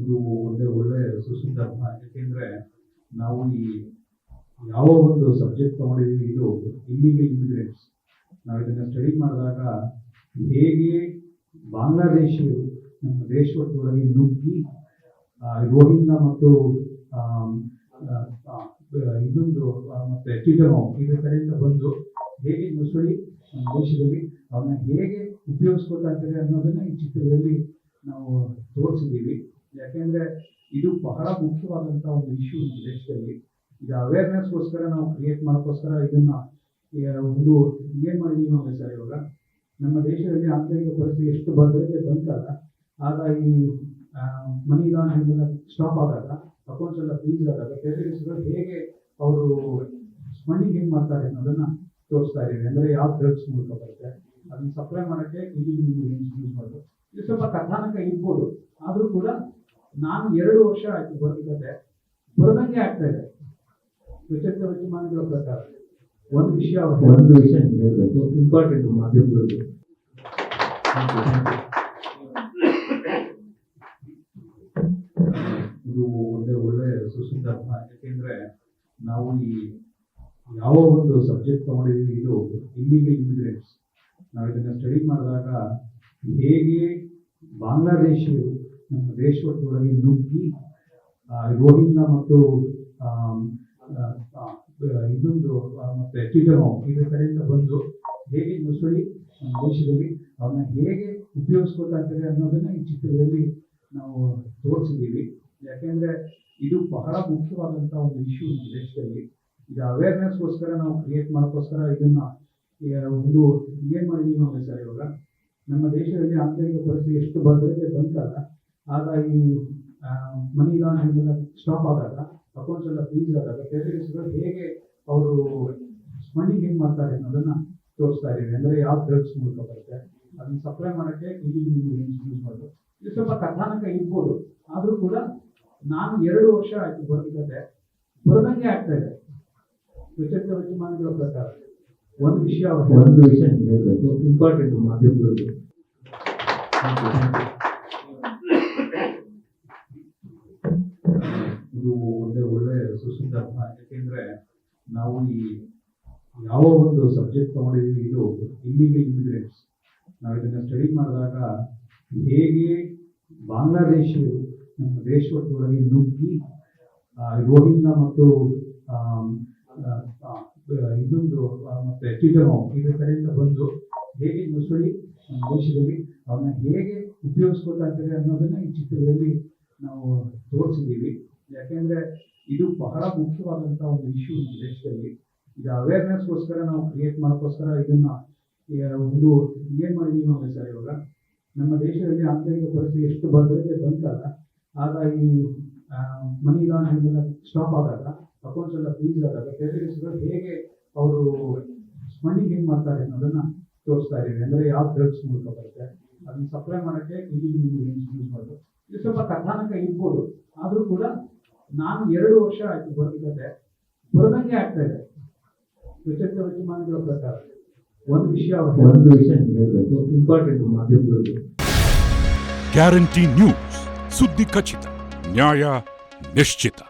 ಇದು ಒಂದು ಒಳ್ಳೆ ಸುಸಂದರ್ಭ ಯಾಕೆಂದ್ರೆ ನಾವು ಈ ಯಾವ ಒಂದು ಸಬ್ಜೆಕ್ಟ್ ತಗೊಂಡಿದ್ದೀವಿ ಇದು ಇಲ್ಲಿಗಲ್ ಇಮಿಗ್ರೆಂಟ್ಸ್ ನಾವು ಇದನ್ನು ಸ್ಟಡಿ ಮಾಡಿದಾಗ ಹೇಗೆ ಬಾಂಗ್ಲಾದೇಶಿಯರು ನಮ್ಮ ದೇಶದೊಳಗೆ ನುಗ್ಗಿ ರೋಹಿಂಗ ಮತ್ತು ಇದೊಂದು ಮತ್ತೆ ಟಿಟನೋ ಇದರ ಕಡೆಯಿಂದ ಬಂದು ಹೇಗೆ ನುಸುಳಿ ನಮ್ಮ ದೇಶದಲ್ಲಿ ಅವನ್ನ ಹೇಗೆ ಉಪಯೋಗಿಸ್ಕೊತಾ ಇದ್ದಾರೆ ಅನ್ನೋದನ್ನ ಈ ಚಿತ್ರದಲ್ಲಿ ನಾವು ತೋರಿಸಿದ್ದೀವಿ. ಯಾಕೆಂದ್ರೆ ಇದು ಬಹಳ ಮುಖ್ಯವಾದಂತಹ ಒಂದು ಇಶ್ಯೂ ನಮ್ಮ ದೇಶದಲ್ಲಿ. ಇದು ಅವೇರ್ನೆಸ್ಗೋಸ್ಕರ ನಾವು ಕ್ರಿಯೇಟ್ ಮಾಡೋಕ್ಕೋಸ್ಕರ ಇದನ್ನ ಒಂದು ಏನ್ ಮಾಡಿದೀವಿ ನೋಡಿ ಸರ್ ಇವಾಗ? ನಮ್ಮ ದೇಶದಲ್ಲಿ ಆಂತರಿಕ ಪರಿಸ್ಥಿತಿ ಎಷ್ಟು ಬರ್ದೇ ಬಂತಲ್ಲ ಆಗ ಈ ಮನಿ ಲಾಂಡ್ರಿಂಗ್ ಎಲ್ಲ ಸ್ಟಾಪ್ ಆದಾಗ ಅಕೌಂಟ್ಸ್ ಎಲ್ಲ ಫ್ರೀಸ್ ಆದಾಗ ಟೆರರಿಸ್ಟ್ಗಳು ಹೇಗೆ ಅವರು ಫಂಡಿಂಗ್ ಹೆಂಗ್ ಮಾಡ್ತಾರೆ ಅನ್ನೋದನ್ನ ತೋರಿಸ್ತಾ ಇದ್ದೀವಿ. ಅಂದ್ರೆ ಯಾವ ಡ್ರಗ್ಸ್ ಮೂಲಕ ಬರುತ್ತೆ, ಅದನ್ನ ಸಪ್ಲೈ ಮಾಡೋಕ್ಕೆ ಇಲ್ಲಿ ಯೂಸ್ ಮಾಡೋದು. ಇದು ಸ್ವಲ್ಪ ಕಥಾನಕ ಇರ್ಬೋದು, ಆದರೂ ಕೂಡ ನಾನು ಎರಡು ವರ್ಷ ಆಯ್ತು ಬರೋದಕ್ಕೆ ಬರದಂಗೆ ಆಗ್ತಾ ಇದೆ. ವಿಚಿತ್ರ ವಿದ್ಯಮಾನಗಳ ಪ್ರಕಾರ. ಒಂದು ವಿಷಯ ಒಂದು ವಿಷಯ ಹೇಳಬೇಕು. ಇಂಪಾರ್ಟೆಂಟ್ ಮಾಧ್ಯಮದವರು ಇದು ಒಂದೇ ಒಳ್ಳೆ ಸುಸಂದರ್ಭ. ಯಾಕೆಂದ್ರೆ ನಾವು ಈ ಯಾವ ಒಂದು ಸಬ್ಜೆಕ್ಟ್ ತಗೊಂಡಿದ್ದೀವಿ ಇದು ಇಲ್ಲಿಗೆ ಇಮಿಗ್ರೆಂಟ್ಸ್ ನಾವು ಇದನ್ನ ಸ್ಟಡಿ ಮಾಡಿದಾಗ ಹೇಗೆ ಬಾಂಗ್ಲಾದೇಶಿಯರು ದೇಶದೊಳಗೆ ನುಗ್ಗಿ ರೋಹಿಂಗ ಮತ್ತು ಇದೊಂದು ಮತ್ತೆ ಟಿಟನೋ ಇದರ ಕಡೆಯಿಂದ ಬಂದು ಹೇಗೆ ನುಸುಳಿ ನಮ್ಮ ದೇಶದಲ್ಲಿ ಅವನ್ನ ಹೇಗೆ ಉಪಯೋಗಿಸ್ಕೊತಾ ಇದ್ದಾರೆ ಅನ್ನೋದನ್ನ ಈ ಚಿತ್ರದಲ್ಲಿ ನಾವು ತೋರಿಸಿದ್ದೀವಿ. ಯಾಕೆಂದ್ರೆ ಇದು ಬಹಳ ಮುಖ್ಯವಾದಂತಹ ಒಂದು ಇಶ್ಯೂ ನಮ್ಮ ದೇಶದಲ್ಲಿ. ಇದು ಅವೇರ್ನೆಸ್ಗೋಸ್ಕರ ನಾವು ಕ್ರಿಯೇಟ್ ಮಾಡೋಕ್ಕೋಸ್ಕರ ಇದನ್ನ ಒಂದು ಏನ್ ಮಾಡಿದೀವಿ ನೋಡಿ ಸರ್ ಇವಾಗ? ನಮ್ಮ ದೇಶದಲ್ಲಿ ಆಂತರಿಕ ಪರಿಸ್ಥಿತಿ ಎಷ್ಟು ಭದ್ರತೆ ಬಂತಲ್ಲ ಆಗ ಈ ಮನಿ ಲಾಂಡ್ರಿಂಗ್ ಎಲ್ಲ ಸ್ಟಾಪ್ ಆದಾಗ ಅಕೌಂಟ್ಸ್ ಎಲ್ಲ ಫ್ರೀಸ್ ಆದಾಗ ಟೆರರಿಸ್ಟ್ಗಳು ಹೇಗೆ ಅವರು ಫಂಡಿಂಗ್ ಹೆಂಗ್ ಮಾಡ್ತಾರೆ ಅನ್ನೋದನ್ನ ತೋರಿಸ್ತಾ ಇದ್ದೀವಿ. ಅಂದ್ರೆ ಯಾವ ಡ್ರಗ್ಸ್ ಮೂಲಕ ಬರುತ್ತೆ ಅದನ್ನ ಸಪ್ಲೈ ಮಾಡಕ್ಕೆ ಇಲ್ಲಿ ಯೂಸ್ ಮಾಡೋದು. ಇದು ಸ್ವಲ್ಪ ಕಥಾನಕ ಇರ್ಬೋದು. ಆದರೂ ಕೂಡ ನಾನು ಎರಡು ವರ್ಷ ಆಯ್ತು ಬರೋದಕ್ಕೆ ಬರದಂಗೆ ಆಗ್ತಾ ಇದೆ. ವಿಚಿತ್ರ ವಿದ್ಯಮಾನಗಳ ಪ್ರಕಾರ. ಒಂದು ವಿಷಯ ಒಂದು ವಿಷಯ ಇಂಪಾರ್ಟೆಂಟ್ ಮಾಧ್ಯಮದವರು ಇದು ಒಂದೇ ಒಳ್ಳೆ ಸುಸಂದರ್ಭ. ಯಾಕೆಂದ್ರೆ ನಾವು ಈ ಯಾವ ಒಂದು ಸಬ್ಜೆಕ್ಟ್ ತಗೊಂಡಿದ್ದೀವಿ ಇದು ಇಲ್ಲಿಗೆ ಇಮಿಗ್ರೆಂಟ್ಸ್ ನಾವು ಇದನ್ನ ಸ್ಟಡಿ ಮಾಡಿದಾಗ ಹೇಗೆ ಬಾಂಗ್ಲಾದೇಶಿಯರು ನಮ್ಮ ದೇಶದೊಳಗೆ ನುಗ್ಗಿ ರೋಹಿಂಗ್ಯಾ ಮತ್ತು ಆ, ಮತ್ತೆ ಟಿಟನೋ ಇದರ ಕಡೆಯಿಂದ ಬಂದು ಹೇಗೆ ನುಸುಳಿ ನಮ್ಮ ದೇಶದಲ್ಲಿ ಅವನ್ನ ಹೇಗೆ ಉಪಯೋಗಿಸ್ಕೊತಾ ಇದ್ದಾರೆ ಅನ್ನೋದನ್ನ ಈ ಚಿತ್ರದಲ್ಲಿ ನಾವು ತೋರಿಸಿದ್ದೀವಿ. ಯಾಕೆಂದ್ರೆ ಇದು ಬಹಳ ಮುಖ್ಯವಾದಂತಹ ಒಂದು ಇಶ್ಯೂ ನಮ್ಮ ದೇಶದಲ್ಲಿ. ಇದು ಅವೇರ್ನೆಸ್ಗೋಸ್ಕರ ನಾವು ಕ್ರಿಯೇಟ್ ಮಾಡೋಕ್ಕೋಸ್ಕರ ಇದನ್ನ ಒಂದು ಏನ್ ಮಾಡಿದೀವಿ ನೋಡಿ ಸರ್ ಇವಾಗ. ನಮ್ಮ ದೇಶದಲ್ಲಿ ಆಂತರಿಕ ಪರಿಸ್ಥಿತಿ ಎಷ್ಟು ಭದ್ರತೆ ಬಂತಲ್ಲ ಆಗ ಈ ಮನಿ ಲಾಂಡ್ರಿಂಗ್ ಎಲ್ಲ ಸ್ಟಾಪ್ ಆದಾಗ ಅಕೌಂಟ್ಸ್ ಎಲ್ಲ ಫ್ರೀಸ್ ಆದಾಗ ಟೆರರಿಸ್ಟ್ಗಳು ಹೇಗೆ ಅವರು ಫಂಡಿಂಗ್ ಹೆಂಗ್ ಮಾಡ್ತಾರೆ ಅನ್ನೋದನ್ನ ತೋರಿಸ್ತಾ ಇದ್ದೀವಿ. ಅಂದ್ರೆ ಯಾವ ಡ್ರಗ್ಸ್ ಮೂಲಕ ಬರುತ್ತೆ, ಅದನ್ನ ಸಪ್ಲೈ ಮಾಡೋಕ್ಕೆ ಯೂಸ್ ಮಾಡೋದು. ಇದು ಸ್ವಲ್ಪ ಕಥಾನಕ ಇರ್ಬೋದು. ಆದರೂ ಕೂಡ ನಾನು ಎರಡು ವರ್ಷ ಆಯ್ತು ಬರೋದಕ್ಕೆ ಬರದಂಗೆ ಆಗ್ತಾ ಇದೆ. ವಿಚಿತ್ರ ವಿದ್ಯಮಾನಗಳ ಪ್ರಕಾರ. ಒಂದು ವಿಷಯ ಒಂದು ವಿಷಯ ಹೇಳಬೇಕು. ಇಂಪಾರ್ಟೆಂಟ್ ಮಾಧ್ಯಮಗಳು ಗ್ಯಾರಂಟಿ ನ್ಯೂಸ್ ಸುದ್ದಿ ಖಚಿತ. ನ್ಯಾಯ ನಿಶ್ಚಿತ.